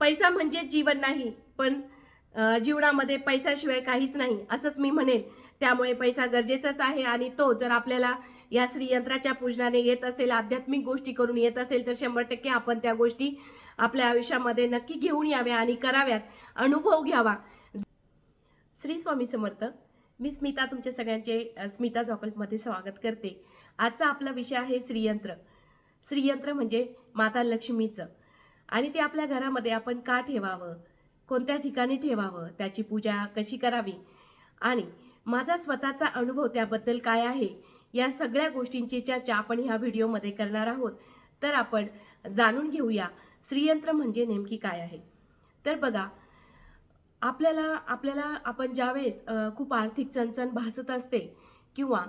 पैसा म्हणजे जीवन नाही पण जीवनामध्ये पैशाशिवाय काहीच नाही असंच मी म्हणेल त्यामुळे पैसा गरजेचाच आहे आणि तो जर आपल्याला या श्रीयंत्राच्या पूजनाने येत असेल आध्यात्मिक गोष्टी करून येत असेल तर शंभर टक्के आपण त्या गोष्टी आपल्या आयुष्यामध्ये नक्की घेऊन याव्या आणि कराव्यात. अनुभव घ्यावा. श्री स्वामी समर्थ मी स्मिता तुमच्या सगळ्यांचे स्मिता चॉकलेटमध्ये स्वागत करते. आजचा आपला विषय आहे श्रीयंत्र. श्रीयंत्र म्हणजे माता लक्ष्मीचं. आणि ते आपल्या घरामध्ये आपण का ठेवावं? कोणत्या ठिकाणी ठेवावं? त्याची पूजा कशी करावी? आणि माझा स्वतःचा अनुभव त्याबद्दल काय आहे? या सगळ्या गोष्टींची चर्चा आपण ह्या व्हिडिओमध्ये करणार आहोत. तर आपण जाणून घेऊया श्रीयंत्र म्हणजे नेमकी काय आहे. तर बघा आपल्याला आपल्याला आपण ज्यावेळेस खूप आर्थिक चणचण भासत असते किंवा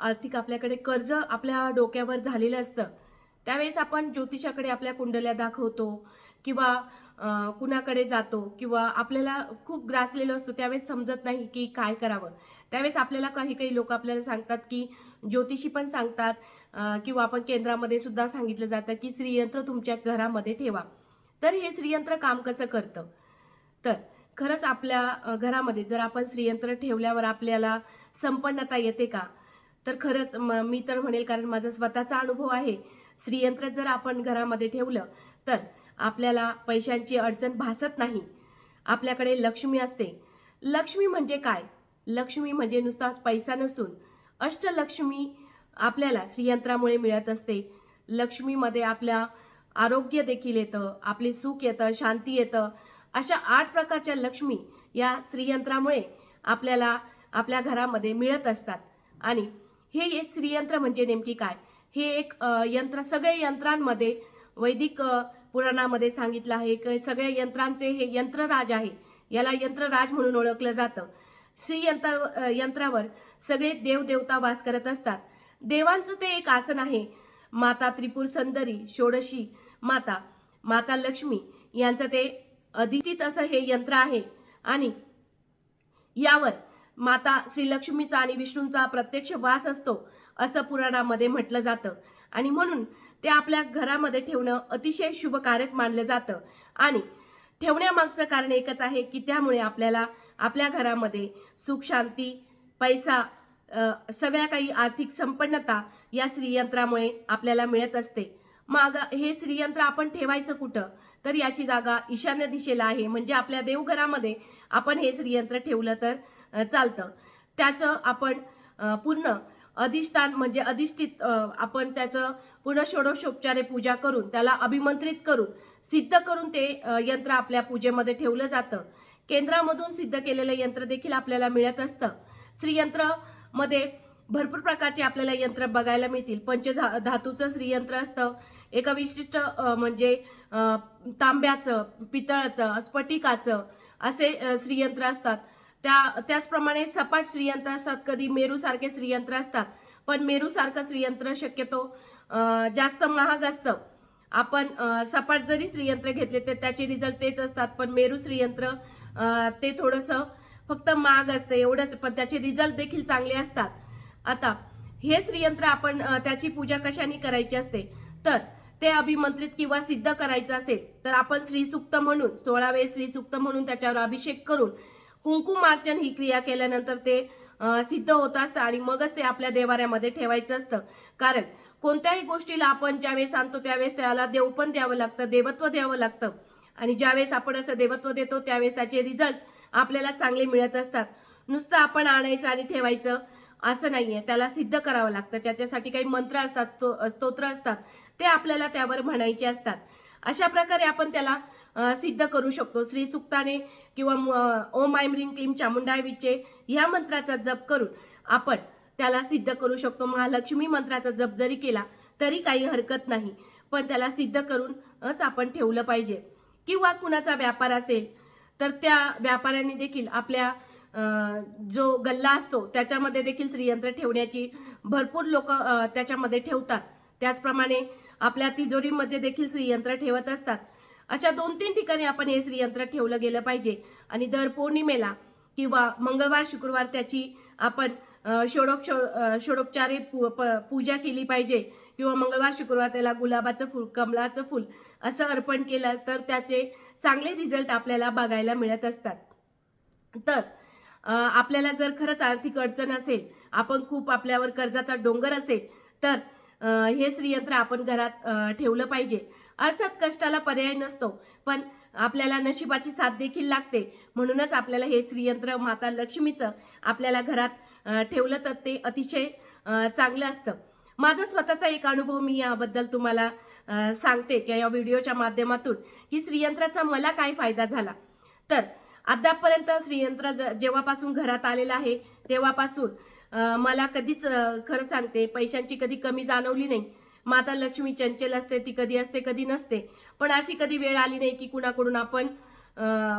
आर्थिक आपल्याकडे कर्ज आपल्या डोक्यावर झालेलं असतं त्यावेळेस आपण ज्योतिषाकडे आपल्या कुंडल्या दाखवतो किंवा कुणाकडे जातो किंवा आपल्याला खूप ग्रासलेलं असतं त्यावेळेस समजत नाही की काय करावं. त्यावेळेस आपल्याला काही काही लोक आपल्याला सांगतात की ज्योतिषी पण सांगतात किंवा आपण केंद्रामध्ये सुद्धा सांगितलं जातं की श्रीयंत्र तुमच्या घरामध्ये ठेवा. तर हे श्रीयंत्र काम कसं करतं? तर खरंच आपल्या घरामध्ये जर आपण श्रीयंत्र ठेवल्यावर आपल्याला संपन्नता येते का? तर खरंच म- मी तर म्हणेल कारण माझा स्वतःचा अनुभव आहे श्रीयंत्र जर आपण घरामध्ये ठेवलं तर आपल्याला पैशांची अडचण भासत नाही. आपल्याकडे लक्ष्मी असते. लक्ष्मी म्हणजे काय? लक्ष्मी म्हणजे नुसता पैसा नसून अष्टलक्ष्मी आपल्याला श्रीयंत्रामुळे मिळत असते. लक्ष्मीमध्ये आपल्या आरोग्य देखील येतं आपले सुख येतं शांती येतं. अशा आठ प्रकारच्या लक्ष्मी या श्रीयंत्रामुळे आपल्याला आपल्या घरामध्ये मिळत असतात. आणि हे एक श्रीयंत्र म्हणजे नेमकी काय? हे एक यंत्र सगळ्या यंत्रांमध्ये वैदिक पुराणामध्ये सांगितलं आहे की सगळ्या यंत्रांचे हे यंत्रराज आहे. याला यंत्रराज म्हणून ओळखलं जातं. श्री यंत्र यंत्रावर सगळे देवदेवता वास करत असतात. देवांचं ते एक आसन आहे. माता त्रिपुर सुंदरी षोडशी माता माता लक्ष्मी यांचं ते अधिष्ठित असं हे यंत्र आहे. आणि यावर माता श्रीलक्ष्मीचा आणि विष्णूंचा प्रत्यक्ष वास असतो. असं पुराणामध्ये म्हटलं जातं. आणि म्हणून ते आपल्या घरामध्ये ठेवणं अतिशय शुभकारक मानलं जातं. आणि ठेवण्यामागचं कारण एकच आहे की त्यामुळे आपल्याला आपल्या घरामध्ये सुख शांती पैसा सगळ्या काही आर्थिक संपन्नता या श्रीयंत्रामुळे आपल्याला मिळत असते. मग हे श्रीयंत्र आपण ठेवायचं कुठं? तर याची जागा ईशान्य दिशेला आहे. म्हणजे आपल्या देवघरामध्ये आपण हे श्रीयंत्र ठेवलं तर चालतं. त्याचं आपण पूर्ण अधिष्ठान म्हणजे अधिष्ठित आपण त्याचं पूर्ण षोडशोपचारे पूजा करून त्याला अभिमंत्रित करून सिद्ध करून ते यंत्र आपल्या पूजेमध्ये ठेवलं जातं. केंद्रामधून सिद्ध केलेलं यंत्र देखील आपल्याला मिळत असतं. श्रीयंत्रमध्ये भरपूर प्रकारचे आपल्याला यंत्र बघायला मिळतील. पंच धातूचं श्रीयंत्र असतं. एका विशिष्ट म्हणजे तांब्याचं पितळाचं स्फटिकाचं असे श्रीयंत्र असतात. त्या त्याचप्रमाणे सपाट श्रीयंत्र असतात कधी मेरूसारखे श्रीयंत्र असतात पण मेरूसारखं श्रीयंत्र शक्यतो जास्त महाग असतं. आपण सपाट जरी श्रीयंत्र घेतले तर त्याचे रिझल्ट तेच असतात पण मेरू श्रीयंत्र ते थोडंसं फक्त महाग असतं एवढंच पण त्याचे रिझल्ट देखील चांगले असतात. आता हे श्रीयंत्र आपण त्याची पूजा कशाने करायची असते? तर ते अभिमंत्रित किंवा सिद्ध करायचं असेल तर आपण श्रीसुक्त म्हणून सोळावे श्रीसुक्त म्हणून त्याच्यावर अभिषेक करून कुंकुमार्चन ही क्रिया केल्यानंतर ते सिद्ध होत असतं आणि मगच ते आपल्या देवाऱ्यामध्ये ठेवायचं असतं. कारण कोणत्याही गोष्टीला आपण ज्यावेळेस आणतो त्यावेळेस त्याला देव पण द्यावं लागतं देवत्व द्यावं लागतं. आणि ज्यावेळेस आपण असं देवत्व देतो त्यावेळेस त्याचे रिझल्ट आपल्याला चांगले मिळत असतात. नुसतं आपण आणायचं आणि ठेवायचं असं नाहीये. त्याला सिद्ध करावं लागतं. त्याच्यासाठी काही मंत्र असतात स्तो- स्तोत्र असतात ते आपल्याला त्यावर म्हणायचे असतात. अशा प्रकारे आपण त्याला सिद्ध करू शकतो. श्री सुक्ताने किंवा म- ओम आय ह्रीम क्लीम चामुंडाय विचे ह्या मंत्राचा जप करून आपण त्याला सिद्ध करू शकतो. महालक्ष्मी मंत्राचा जप जरी केला तरी काही हरकत नाही. पण त्याला सिद्ध करूनच आपण ठेवलं पाहिजे. किंवा कुणाचा व्यापार असेल तर त्या व्यापाऱ्याने देखील आपल्या जो गल्ला असतो त्याच्यामध्ये देखील श्रीयंत्र ठेवण्याची भरपूर लोक त्याच्यामध्ये ठेवतात. त्याचप्रमाणे आपल्या तिजोरीमध्ये देखील श्रीयंत्र ठेवत असतात. अशा दोन तीन ठिकाणी आपण हे श्रीयंत्र ठेवलं गेलं पाहिजे. आणि दर पौर्णिमेला किंवा मंगळवार शुक्रवार त्याची आपण अ, षोडोप अ, षोडोपचारे पू- प- पूजा केली पाहिजे. किंवा मंगळवार शुक्रवार त्याला गुलाबाचं फुल कमळाचं फुल असं अर्पण केलं तर त्याचे चांगले रिझल्ट आपल्याला बघायला मिळत असतात. तर आपल्याला जर खरंच आर्थिक अडचण असेल आपण खूप आपल्यावर कर्जाचा डोंगर असेल तर हे श्रीयंत्र आपण घरात ठेवलं पाहिजे. अर्थात कष्टाला पर्याय नसतो. पण आपल्याला नशिबाची साथ देखील लागते. म्हणूनच आपल्याला हे श्रीयंत्र माता लक्ष्मीचं आपल्याला घरात ठेवलं तर ते अतिशय चांगलं असतं. माझा स्वतःचा एक अनुभव मी याबद्दल तुम्हाला सांगते की या व्हिडिओच्या माध्यमातून की श्रीयंत्राचा मला काय फायदा झाला. तर अद्यापपर्यंत श्रीयंत्र जेव्हापासून घरात आलेलं आहे तेव्हापासून मला कधीच खरं सांगते पैशांची कधी कमी जाणवली नाही. माता लक्ष्मी चंचल असते ती कधी असते कधी नसते. पण अशी कधी वेळ आली नाही की कुणाकडून आपण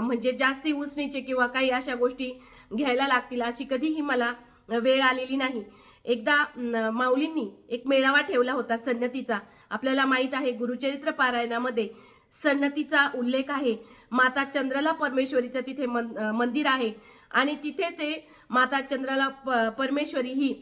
म्हणजे जास्ती उसणीचे किंवा काही अशा गोष्टी घ्यायला लागतील अशी कधीही मला वेळ आलेली नाही. एकदा माऊलींनी एक मेळावा ठेवला होता सन्नतीचा. आपल्याला माहीत आहे गुरुचरित्र पारायणामध्ये सन्नतीचा उल्लेख आहे. माता चंद्रला परमेश्वरीचं तिथे मन- मंदिर आहे. आणि तिथे ते माता चंद्रला प- परमेश्वरी ही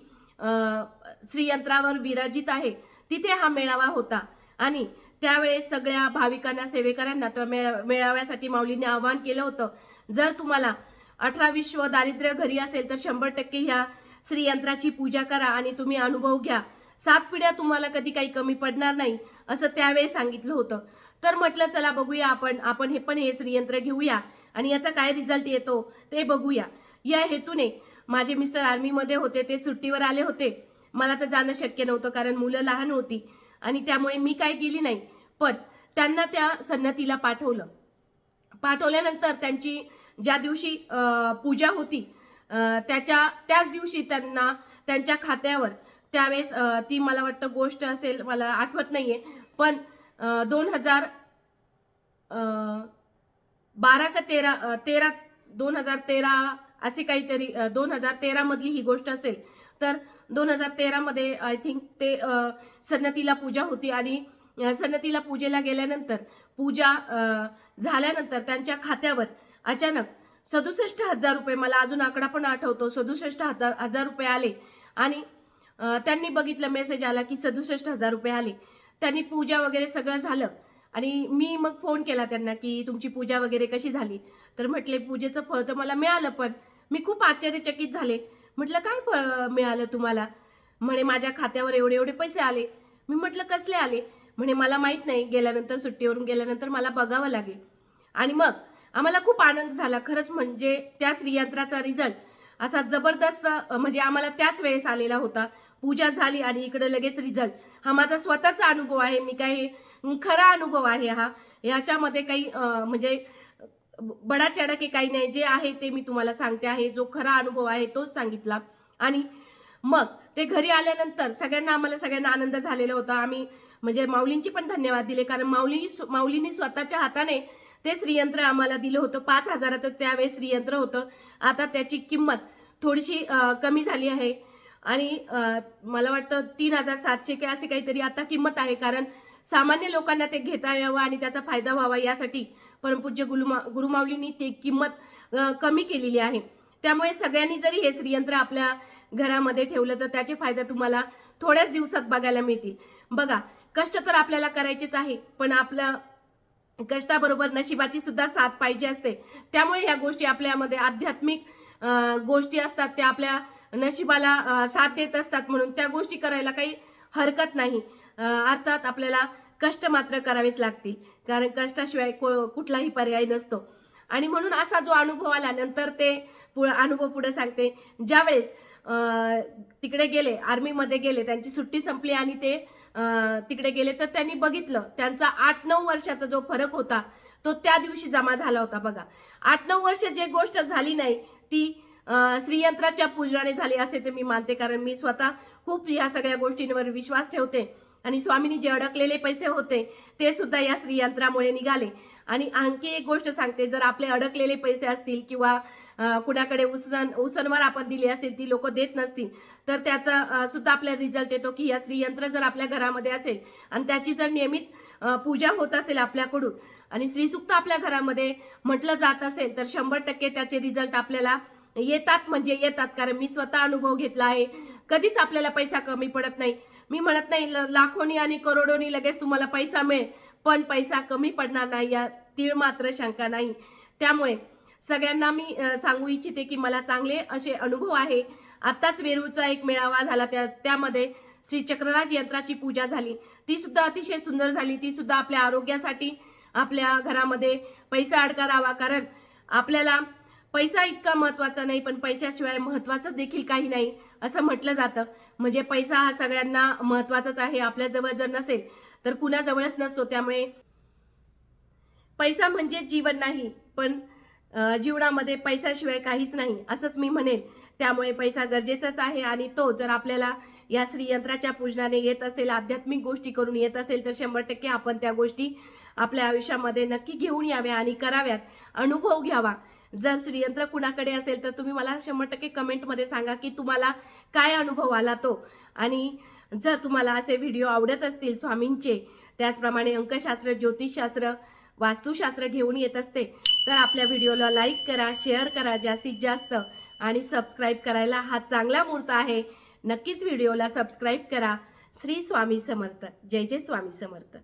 श्रीयंत्रावर विराजित आहे. तिथे हा मेळावा होता. आणि त्यावेळेस सगळ्या भाविकांना सेवेकरांना त्या मेळा- मेळाव्यासाठी माऊलीने आवाहन केलं होतं. जर तुम्हाला अठरा विश्व दारिद्र्य घरी असेल तर शंभर टक्के ह्या श्रीयंत्राची पूजा करा आणि तुम्ही अनुभव घ्या. सात पिढ्या तुम्हाला कधी काही कमी पडणार नाही असं त्यावेळेस सांगितलं होतं. तर म्हटलं चला बघूया आपण आपण हे पण हे श्रीयंत्र घेऊया. आणि याचा काय रिझल्ट येतो ते बघूया. या हेतूने माझे मिस्टर आर्मीमध्ये होते ते सुट्टीवर आले होते. मला तर जाणं शक्य नव्हतं कारण मुलं लहान होती आणि त्यामुळे मी काय केली नाही. पण त्यांना त्या संन्यातीला पाठवलं. पाठवल्यानंतर त्यांची ज्या दिवशी पूजा होती त्याच्या त्याच दिवशी त्यांना त्यांच्या खात्यावर त्यावेळेस ती मला वाटतं गोष्ट असेल मला आठवत नाहीये. पण दोन हजार बारा का तेरा तेरा दोन हजार तेरा असे काहीतरी दोन हजार तेरामधली ही गोष्ट असेल तर दोन हजार तेरामध्ये आय थिंक ते सन्नतीला पूजा होती आणि सन्नतीला पूजेला गेल्यानंतर पूजा झाल्यानंतर त्यांच्या खात्यावर अचानक सदुसष्ट हजार रुपये मला अजून आकडा पण आठवतो सदुसष्ट हजार हजार रुपये आले. आणि त्यांनी बघितलं मेसेज आला की सदुसष्ट हजार रुपये आले. त्यांनी पूजा वगैरे सगळं झालं. आणि मी मग फोन केला त्यांना की तुमची पूजा वगैरे कशी झाली? तर म्हटले पूजेचं फळ तर मला मिळालं पण मी खूप आश्चर्यचकित झाले. म्हटलं काय मिळालं तुम्हाला? म्हणे माझ्या खात्यावर एवढे एवढे पैसे आले. मी म्हटलं कसले आले? म्हणे मला माहीत नाही. गेल्यानंतर सुट्टीवरून गेल्यानंतर मला बघावं लागेल. आणि मग आम्हाला खूप आनंद झाला. खरंच म्हणजे त्या श्रीयंत्राचा रिझल्ट असा जबरदस्त म्हणजे आम्हाला त्याच वेळेस आलेला होता. पूजा झाली आणि इकडे लगेच रिझल्ट. हा माझा स्वतःचा अनुभव आहे. मी काही खरा अनुभव आहे हा. याच्यामध्ये काही म्हणजे बडा चडाके काही नाही. जे आहे ते मी तुम्हाला सांगते आहे. जो खरा अनुभव आहे तोच सांगितला. आणि मग ते घरी आल्यानंतर सगळ्यांना आम्हाला सगळ्यांना आनंद झालेला होता. आम्ही म्हणजे माऊलींची पण धन्यवाद दिले. कारण माऊली माऊलींनी स्वतःच्या हाताने ते श्रीयंत्र आम्हाला दिलं होतं. पाच हजाराचं त्यावेळेस श्रीयंत्र होतं. आता त्याची किंमत थोडीशी कमी झाली आहे. आणि मला वाटतं तीन हजार सातशे काही अशी काहीतरी आता किंमत आहे. कारण सामान्य लोकांना ते घेता यावं आणि त्याचा फायदा व्हावा यासाठी परमपूज्य गुरुमा गुरुमाऊलींनी ते किंमत कमी केलेली आहे. त्यामुळे सगळ्यांनी जरी हे श्रीयंत्र आपल्या घरामध्ये ठेवलं तर त्याचे फायदे तुम्हाला थोड्याच दिवसात बघायला मिळतील. बघा कष्ट तर आपल्याला करायचेच आहे पण आपलं कष्टाबरोबर नशिबाची सुद्धा साथ पाहिजे असते. त्यामुळे ह्या गोष्टी आपल्यामध्ये आध्यात्मिक गोष्टी असतात त्या आपल्या नशिबाला साथ देत असतात म्हणून त्या गोष्टी करायला काही हरकत नाही. अर्थात आपल्याला कष्ट मात्र करावेच लागतील. कारण कष्टाशिवाय को- कुठलाही पर्याय नसतो. आणि म्हणून असा जो अनुभव आला नंतर ते पुढं अनुभव पुढे सांगते. ज्यावेळेस तिकडे गेले आर्मीमध्ये गेले त्यांची सुट्टी संपली आणि ते तिकडे गेले तर त्यांनी बघितलं त्यांचा आठ नऊ वर्षाचा जो फरक होता तो त्या दिवशी जमा झाला होता बघा. आठ नऊ वर्ष जे गोष्ट झाली नाही ती श्रीयंत्राच्या पूजनाने झाली असे ते मी मानते कारण मी स्वतः खूप ह्या सगळ्या गोष्टींवर विश्वास ठेवते. आणि स्वामींनी जे अडकलेले पैसे होते ते सुद्धा या श्रीयंत्रामुळे निघाले. आणि आणखी एक गोष्ट सांगते जर आपले अडकलेले पैसे असतील किंवा कुणाकडे उसन उसनवर आपण दिली असेल ती लोक देत नसतील तर त्याचा सुद्धा आपल्याला रिझल्ट येतो की या श्रीयंत्र जर आपल्या घरामध्ये असेल आणि त्याची जर नियमित पूजा होत असेल आपल्याकडून आणि श्रीसुक्त आपल्या घरामध्ये म्हटलं जात असेल तर शंभर टक्के त्याचे रिझल्ट आपल्याला येतात म्हणजे येतात. कारण मी स्वतः अनुभव घेतला आहे. कधीच आपल्याला पैसा कमी पडत नाही. मी म्हणत नाही ल- लाखोनी आणि करोडोनी लगेच तुम्हाला पैसा मिळेल पण पैसा कमी पडणार नाही या तीळ मात्र शंका नाही. त्यामुळे सगळ्यांना मी सांगू इच्छिते की मला चांगले असे अनुभव आहे. आत्ताच वेरूळचा एक मेळावा झाला त्या त्यामध्ये श्री चक्रराज यंत्राची पूजा झाली. ती सुद्धा अतिशय सुंदर झाली. ती सुद्धा आपल्या आरोग्यासाठी आपल्या घरामध्ये पैसा अडकारावा कारण आपल्याला पैसा इतका महत्त्वाचा नाही पण पैशाशिवाय महत्वाचं देखील काही नाही असं म्हटलं जातं. म्हणजे पैसा हा सगळ्यांना महत्वाचाच आहे आपल्याजवळ जर नसेल तर कुणाजवळच नसतो त्यामुळे. पैसा म्हणजे जीवन नाही पण जीवनामध्ये पैशाशिवाय काहीच नाही असंच मी म्हणेल. त्यामुळे पैसा गरजेचाच आहे आणि तो जर आपल्याला या श्रीयंत्राच्या पूजनाने येत असेल आध्यात्मिक गोष्टी करून येत असेल तर शंभर टक्के आपण त्या गोष्टी आपल्या आयुष्यामध्ये नक्की घेऊन याव्या आणि कराव्यात. अनुभव घ्यावा. जर श्रीयंत्र कुणाकडे असेल तर तुम्ही मला शंभर टक्के कमेंटमध्ये सांगा की तुम्हाला काय अनुभव आला तो? आणि जर तुम्हाला असे व्हिडिओ आवडत असतील स्वामींचे त्याचप्रमाणे अंकशास्त्र ज्योतिषशास्त्र वास्तुशास्त्र घेऊन येत असते तर आपल्या व्हिडिओला लाईक करा शेअर करा जास्तीत जास्त आणि सबस्क्राईब करायला हा चांगला मुहूर्त आहे. नक्कीच व्हिडिओला सबस्क्राईब करा. श्री स्वामी समर्थ. जय जय स्वामी समर्थ.